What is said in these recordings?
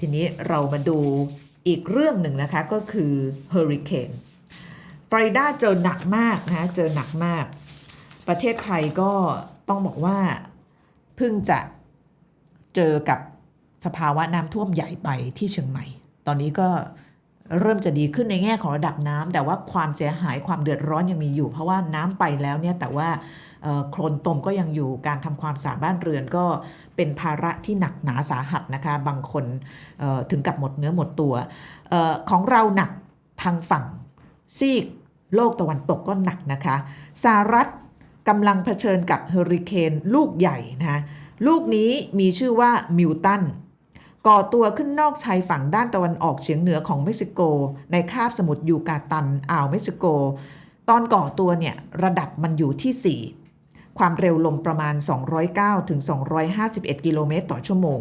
ทีนี้เรามาดูอีกเรื่องหนึ่งนะคะก็คือเฮอริเคนฟลอริดาเจอหนักมากนะเจอหนักมาก ประเทศไทยก็ต้องบอกว่าเพิ่งจะเจอกับสภาวะน้ำท่วมใหญ่ไปที่เชียงใหม่ ตอนนี้ก็ เริ่มจะดีขึ้นในแง่ของระดับน้ำแต่ว่าความเสียหายความเดือดร้อนยังมีอยู่ เพราะว่าน้ำไปแล้วเนี่ยแต่ว่าโคลนตมก็ยังอยู่การทำความสะอาดบ้านเรือนก็เป็นภาระที่หนักหนาสาหัสนะคะ บางคนถึงกับหมดเนื้อหมดตัวออของเราหนักทางฝั่งซีกโลกตะวันตกก็หนักนะคะสหรัฐกำลังเผชิญกับเฮอริเคนลูกใหญ่นะลูกนี้มีชื่อว่ามิวตัน ก่อตัวขึ้นนอกชายฝั่งด้านตะวันออกเฉียงเหนือของเม็กซิโก ในคาบสมุทรยูกาตันอ่าวเม็กซิโก ตอนก่อตัวเนี่ยระดับมันอยู่ที่ 4 ความเร็วลมประมาณ 209ถึง251 กิโลเมตรต่อชั่วโมง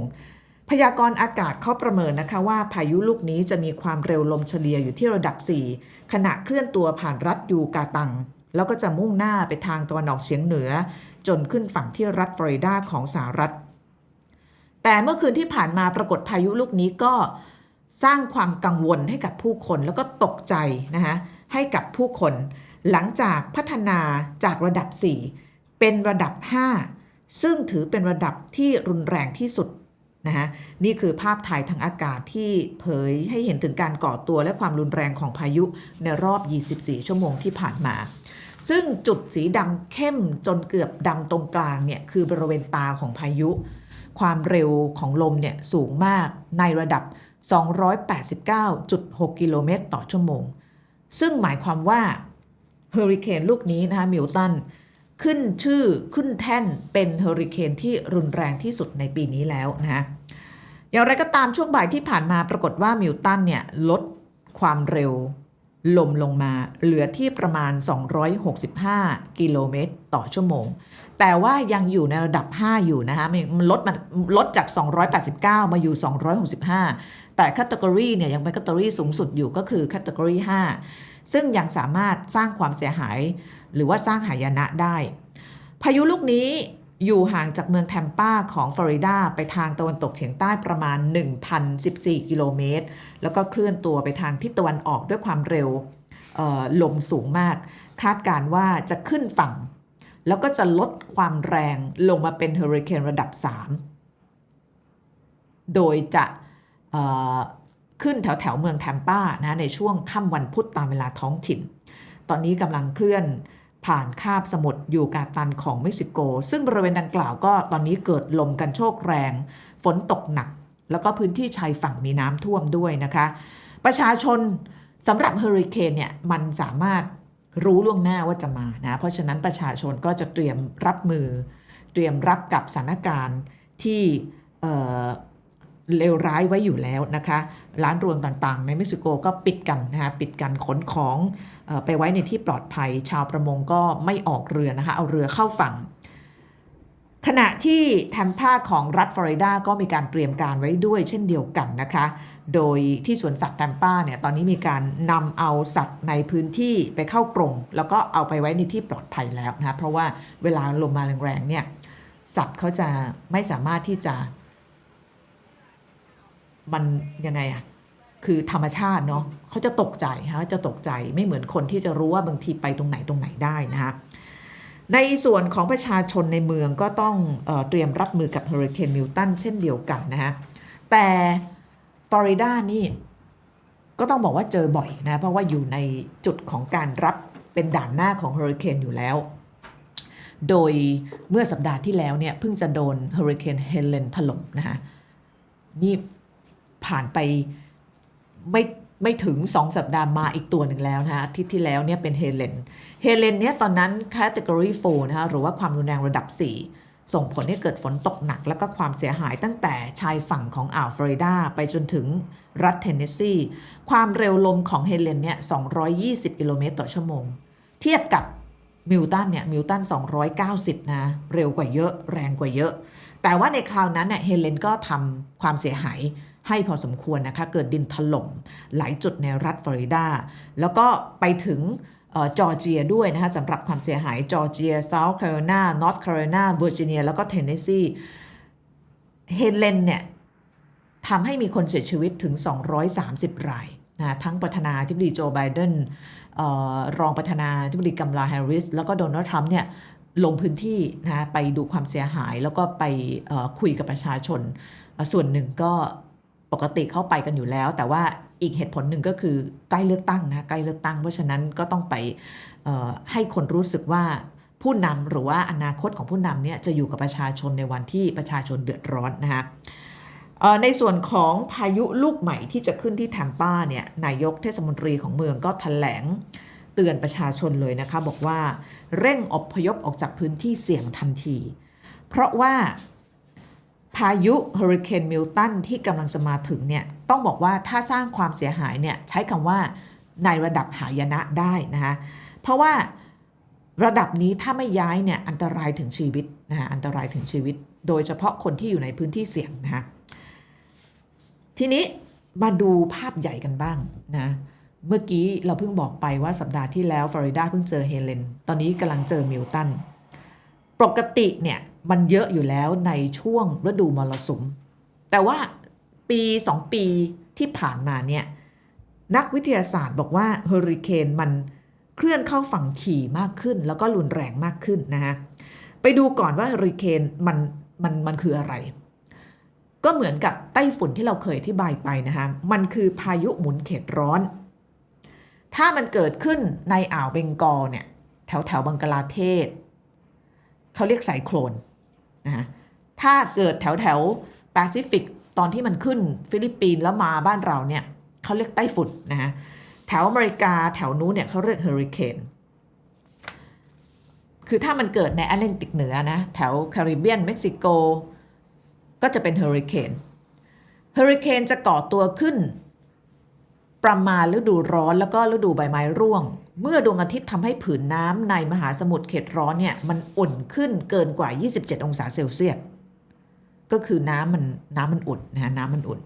พยากรณ์อากาศเขาประเมินนะคะว่าพายุลูกนี้จะมีความเร็วลมเฉลี่ยอยู่ที่ระดับ 4 ขณะเคลื่อนตัวผ่านรัฐยูกาตัง แล้วก็จะมุ่งหน้าไปทางตะวันออกเฉียงเหนือ จนขึ้นฝั่งที่รัฐฟลอริดาของสหรัฐ แต่เมื่อคืนที่ผ่านมาปรากฏพายุลูกนี้ก็สร้างความกังวลให้กับผู้คนแล้วก็ตกใจนะคะให้กับผู้คน หลังจากพัฒนาจากระดับ 4 เป็นระดับ 5 ซึ่งถือเป็นระดับที่รุนแรงที่สุดนะคะนี่คือภาพถ่ายทางอากาศที่เผยให้เห็นถึงการก่อตัวและความรุนแรงของพายุในรอบ 24 ชั่วโมงที่ผ่านมา ซึ่งจุดสีดำเข้มจนเกือบดำตรงกลางเนี่ยคือบริเวณตาของพายุ ความเร็วของลมเนี่ยสูงมากในระดับ 289.6 กิโลเมตรต่อชั่วโมง ซึ่งหมายความว่าเฮอริเคนลูกนี้นะคะมิลตันขึ้นชื่อขึ้นแท่นเป็นเฮอริเคนที่รุนแรงที่สุดในปีนี้แล้วนะะอย่างไรก็ตามช่วงบ่ายที่ผ่านมาปรากฏว่ามิลตันเนี่ยลดความเร็วลมลงมาเหลือที่ประมาณ 265 กิโลเมตรต่อชั่วโมง แต่ว่ายังอยู่ในระดับ 5 อยู่นะคะมันลดมันลดจาก 289 มาอยู่ 265 แต่คัตเกอรีเนี่ยยังเป็นคัตเกอรีสูงสุดอยู่ก็คือคัตเกอรี5ซึ่งยังสามารถสร้างความเสียหาย หรือว่าสร้างหายนะได้ พายุลูกนี้อยู่ห่างจากเมืองแทมปาของฟลอริดาไปทางตะวันตกเฉียงใต้ประมาณ 1,014 กิโลเมตร แล้วก็เคลื่อนตัวไปทางทิศตะวันออกด้วยความเร็วลมสูงมาก คาดการณ์ว่าจะขึ้นฝั่ง แล้วก็จะลดความแรงลงมาเป็นเฮอริเคนระดับ 3 โดยจะขึ้นแถวแถวเมืองแทมปานะในช่วงค่ำวันพุธตามเวลาท้องถิ่น ตอนนี้กำลังเคลื่อนผ่านคาบสมุทรยูกาตันของเม็กซิโก ซึ่งบริเวณดังกล่าวก็ตอนนี้เกิดลมกันโชกแรง ฝนตกหนัก แล้วก็พื้นที่ชายฝั่งมีน้ำท่วมด้วยนะคะ ประชาชนสำหรับเฮอริเคนเนี่ยมันสามารถ รู้ล่วงหน้าว่าจะมานะ เพราะฉะนั้นประชาชนก็จะเตรียมรับมือ เตรียมรับกับสถานการณ์ที่เลวร้ายไว้อยู่แล้วนะคะ ร้านรวงต่างๆ ในเม็กซิโกก็ปิดกันนะคะปิดกันขนของออไปไว้ในที่ปลอดภัย ชาวประมงก็ไม่ออกเรือนะคะ เอาเรือเข้าฝั่ง ขณะที่แทมพาของรัฐฟลอริดาก็มีการเตรียมการไว้ด้วยเช่นเดียวกันนะคะ โดยที่สวนสัตว์แทมปาเนี่ยตอนนี้มีการนำเอาสัตว์ในพื้นที่ไปเข้ากรงแล้วก็เอาไปไว้ในที่ปลอดภัยแล้วนะเพราะว่าเวลาลมมาแรงๆเนี่ยสัตว์เขาจะไม่สามารถที่จะ มันยังไงอะคือธรรมชาติเนาะเขาจะตกใจฮะจะตกใจไม่เหมือนคนที่จะรู้ว่าบางทีไปตรงไหนตรงไหนได้นะคะในส่วนของประชาชนในเมืองก็ต้องเออเตรียมรับมือกับเฮอริเคนมิลตันเช่นเดียวกันนะฮะแต่ ฟลอริดานี่ก็ต้องบอกว่าเจอบ่อยนะ เพราะว่าอยู่ในจุดของการรับเป็นด่านหน้าของเฮอริเคนอยู่แล้ว โดยเมื่อสัปดาห์ที่แล้วเนี่ยเพิ่งจะโดนเฮอริเคนเฮเลนถล่มนะคะนี่ผ่านไปไม่ไม่ถึง 2 สัปดาห์มาอีกตัวหนึ่งแล้วนะคะอาทิตย์ที่แล้วเนี่ยเป็นเฮเลน เฮเลนเนี่ยตอนนั้น Category 4นะคะหรือว่าความรุนแรงระดับ 4 ส่งผลให้เกิดฝนตกหนักแล้วก็ความเสียหายตั้งแต่ชายฝั่งของอ่าวฟลอริดาไปจนถึงรัฐเทนเนสซีความเร็วลมของเฮเลนเนี่ย 220 กิโลเมตรต่อชั่วโมง เทียบกับมิลตันเนี่ย มิลตัน 290 นะ เร็วกว่าเยอะ แรงกว่าเยอะ แต่ว่าในคราวนั้นเนี่ยเฮเลนก็ทำความเสียหายให้พอสมควรนะคะ เกิดดินถล่มหลายจุดในรัฐฟลอริดา แล้วก็ไปถึง จอร์เจียด้วยนะคะสำหรับความเสียหายจอร์เจียเซาท์แคโรไลนานอร์ทแคโรไลนาเวอร์จิเนียแล้วก็เทนเนสซีเฮเลนเนี่ยทำให้มีคนเสียชีวิตถึง 230 รายนะทั้งประธานาธิบดีโจไบเดนรองประธานาธิบดีกัมลาแฮร์ริส แล้วก็โดนัลด์ทรัมป์เนี่ยลงพื้นที่นะไปดูความเสียหายแล้วก็ไปคุยกับประชาชน ส่วนหนึ่งก็ปกติเข้าไปกันอยู่แล้ว แต่ว่า อีกเหตุผลหนึ่งก็คือใกล้เลือกตั้งนะใกล้เลือกตั้ง เพราะฉะนั้นก็ต้องไปให้คนรู้สึกว่าผู้นำหรือว่าอนาคตของผู้นำเนี่ยจะอยู่กับประชาชนในวันที่ประชาชนเดือดร้อนนะคะในส่วนของพายุลูกใหม่ที่จะขึ้นที่แทมปาเนี่ยนายกเทศมนตรีของเมืองก็แถลงเตือนประชาชนเลยนะคะ บอกว่าเร่งอพยพออกจากพื้นที่เสี่ยงทันที เพราะว่า พายุเฮอริเคนมิลตันที่กำลังจะมาถึงเนี่ยต้องบอกว่าถ้าสร้างความเสียหายเนี่ยใช้คำว่าในระดับหายนะได้นะคะเพราะว่าระดับนี้ถ้าไม่ย้ายเนี่ยอันตรายถึงชีวิตนะคะอันตรายถึงชีวิต โดยเฉพาะคนที่อยู่ในพื้นที่เสี่ยงนะคะทีนี้มาดูภาพใหญ่กันบ้างนะเมื่อกี้เราเพิ่งบอกไปว่าสัปดาห์ที่แล้วฟลอริดาเพิ่งเจอเฮเลน ตอนนี้กำลังเจอมิลตัน ปกติเนี่ย มันเยอะอยู่แล้วในช่วงฤดูมรสุม แต่ว่าปี2ปีที่ผ่านมาเนี่ยนักวิทยาศาสตร์บอกว่าเฮอริเคนมันเคลื่อนเข้าฝั่งขี่มากขึ้น แล้วก็รุนแรงมากขึ้นนะฮะไปดูก่อนว่าเฮอริเคนมันมันมันคืออะไร ก็เหมือนกับไต้ฝุ่นที่เราเคยอธิบายไปนะคะมันคือพายุหมุนเขตร้อน ถ้ามันเกิดขึ้นในอ่าวเบงกอลเนี่ยแถวแถวบังกลาเทศ เขาเรียกไซโคลน นะคะถ้าเกิดแถวแถวแปซิฟิกตอนที่มันขึ้นฟิลิปปินส์แล้วมาบ้านเราเนี่ยเขาเรียกไต้ฝุ่นนะคะแถวอเมริกาแถวนู้นเนี่ยเขาเรียกเฮอริเคนคือถ้ามันเกิดในแอตแลนติกเหนือนะแถวแคริบเบียนเม็กซิโก ก็จะเป็นเฮอริเคนเฮอริเคนจะก่อตัวขึ้น ประมาณฤดูร้อนแล้วก็ฤดูใบไม้ร่วง เมื่อดวงอาทิตย์ทำให้ผืนน้ำในมหาสมุทรเขตร้อนเนี่ยมันอุ่นขึ้นเกินกว่า 27 องศาเซลเซียส ก็คือน้ำมันน้ำมันอุ่นนะฮะน้ำมันอุ่น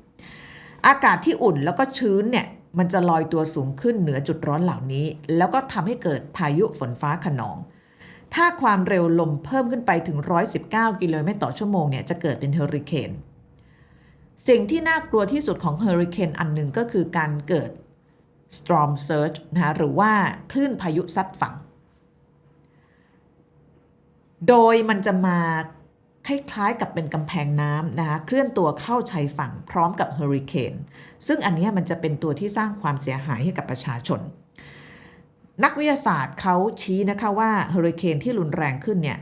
อากาศที่อุ่นแล้วก็ชื้นเนี่ยมันจะลอยตัวสูงขึ้นเหนือจุดร้อนเหล่านี้ แล้วก็ทำให้เกิดพายุฝนฟ้าขนอง ถ้าความเร็วลมเพิ่มขึ้นไปถึง 119 กิโลเมตรต่อชั่วโมงเนี่ยจะเกิดเป็นเฮอริเคนสิ่งที่น่ากลัวที่สุดของเฮอริเคนอันหนึ่งก็คือการเกิด storm surge นะคะหรือว่าคลื่นพายุซัดฝั่ง โดยมันจะมาคล้ายๆกับเป็นกำแพงน้ำนะคะเคลื่อนตัวเข้าชายฝั่งพร้อมกับเฮอริเคนซึ่งอันเนี้ยมันจะเป็นตัวที่สร้างความเสียหายให้กับประชาชน นักวิทยาศาสตร์เขาชี้นะคะว่าเฮอริเคนที่รุนแรงขึ้นเนี่ย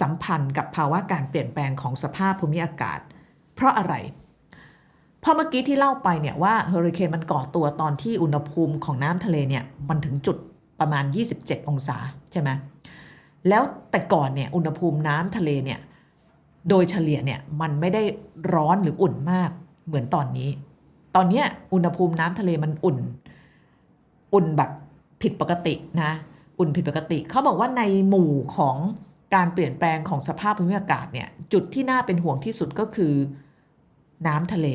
สัมพันธ์กับภาวะการเปลี่ยนแปลงของสภาพภูมิอากาศ เพราะอะไร พราะเมื่อกี้ที่เล่าไปเนี่ยว่าเฮอริเคนมันก่อตัวตอนที่อุณหภูมิของน้ำทะเลเนี่ยมันถึงจุดประมาณ 27 องศาใช่ไหมแล้วแต่ก่อนเนี่ยอุณหภูมิน้ำทะเลเนี่ยโดยเฉลี่ยเนี่ยมันไม่ได้ร้อนหรืออุ่นมากเหมือนตอนนี้ ตอนเนี้ยอุณหภูมิน้ำทะเลมันอุ่น อุ่นแบบผิดปกตินะอุ่นผิดปกติ เขาบอกว่าในหมู่ของการเปลี่ยนแปลงของสภาพภูมิอากาศเนี่ยจุดที่น่าเป็นห่วงที่สุดก็คือน้ำทะเล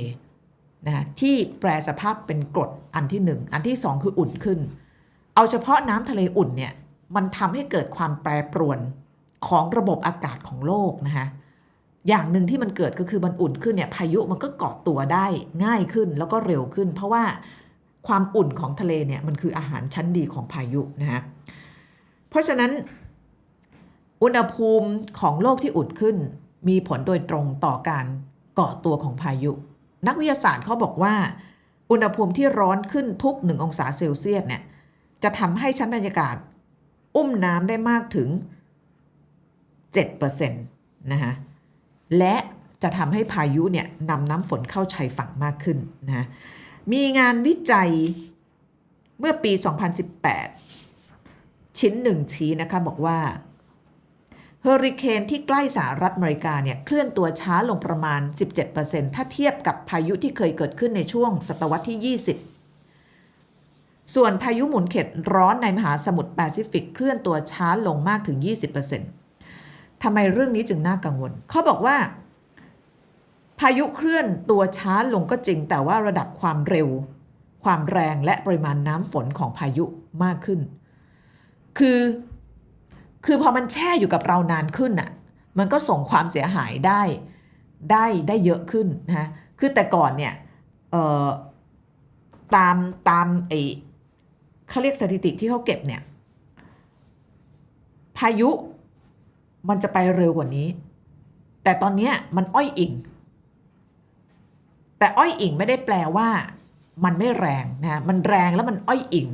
นะที่แปรสภาพเป็นกรดอันที่หนึ่งอันที่สองคืออุ่นขึ้น เอาเฉพาะน้ำทะเลอุ่นเนี่ยมันทำให้เกิดความแปรปรวนของระบบอากาศของโลกนะคะอย่างหนึ่งที่มันเกิดก็คือมันอุ่นขึ้นเนี่ยพายุมันก็เกาะตัวได้ง่ายขึ้นแล้วก็เร็วขึ้น เพราะว่าความอุ่นของทะเลเนี่ยมันคืออาหารชั้นดีของพายุนะฮะเพราะฉะนั้น อุณหภูมิของโลกที่อุ่นขึ้น มีผลโดยตรงต่อการเกาะตัวของพายุ นักวิทยาศาสตร์เขาบอกว่า อุณหภูมิที่ร้อนขึ้นทุก 1 องศาเซลเซียสเนี่ยจะทำให้ชั้นบรรยากาศ อุ้มน้ำได้มากถึง 7%นะฮะและจะทำให้พายุเนี่ยนำน้ำฝนเข้าชายฝั่งมากขึ้นนะมีงานวิจัยเมื่อปี 2018 ชิ้นหนึ่งชี้นะคะบอกว่า เฮอริเคนที่ใกล้สหรัฐอเมริกาเนี่ยเคลื่อนตัวช้าลงประมาณ 17%ถ้าเทียบกับพายุที่เคยเกิดขึ้นในช่วงศตวรรษที่ 20 ส่วนพายุหมุนเขตร้อนในมหาสมุทรแปซิฟิกเคลื่อนตัวช้าลงมากถึง 20%ทำไมเรื่องนี้จึงน่ากังวล เขาบอกว่า พายุเคลื่อนตัวช้าลงก็จริง แต่ว่าระดับความเร็ว ความแรงและปริมาณน้ำฝนของพายุมากขึ้น คือ คือพอมันแช่อยู่กับเรานานขึ้นอะมันก็ส่งความเสียหายได้ได้ได้เยอะขึ้นนะคือแต่ก่อนเนี่ยตามตามไอเขาเรียกสถิติที่เขาเก็บเนี่ยพายุมันจะไปเร็วกว่านี้ แต่ตอนนี้มันอ้อยอิง แต่อ้อยอิงไม่ได้แปลว่า มันไม่แรงนะมันแรงแล้วมันอ้อยอิง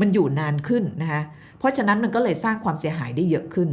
มันอยู่นานขึ้นนะคะ เพราะฉะนั้นมันก็เลยสร้างความเสียหายได้เยอะขึ้น